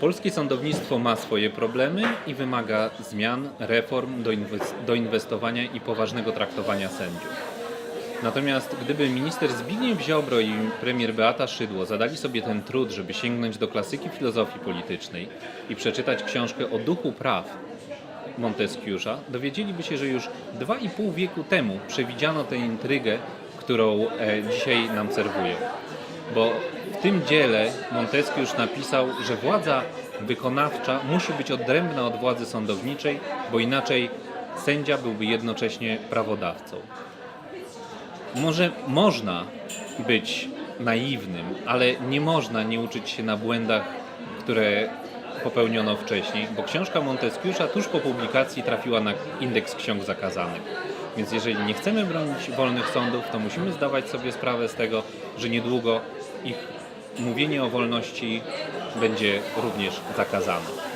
Polskie sądownictwo ma swoje problemy i wymaga zmian, reform, doinwes- doinwestowania i poważnego traktowania sędziów. Natomiast gdyby minister Zbigniew Ziobro i premier Beata Szydło zadali sobie ten trud, żeby sięgnąć do klasyki filozofii politycznej i przeczytać książkę o duchu praw Monteskiusza, dowiedzieliby się, że już dwa i pół wieku temu przewidziano tę intrygę, którą e, dzisiaj nam serwują. Bo w tym dziele Montesquieu napisał, że władza wykonawcza musi być odrębna od władzy sądowniczej, bo inaczej sędzia byłby jednocześnie prawodawcą. Może można być naiwnym, ale nie można nie uczyć się na błędach, które popełniono wcześniej, bo książka Monteskiusza tuż po publikacji trafiła na indeks ksiąg zakazanych. Więc jeżeli nie chcemy bronić wolnych sądów, to musimy zdawać sobie sprawę z tego, że niedługo ich mówienie o wolności będzie również zakazane.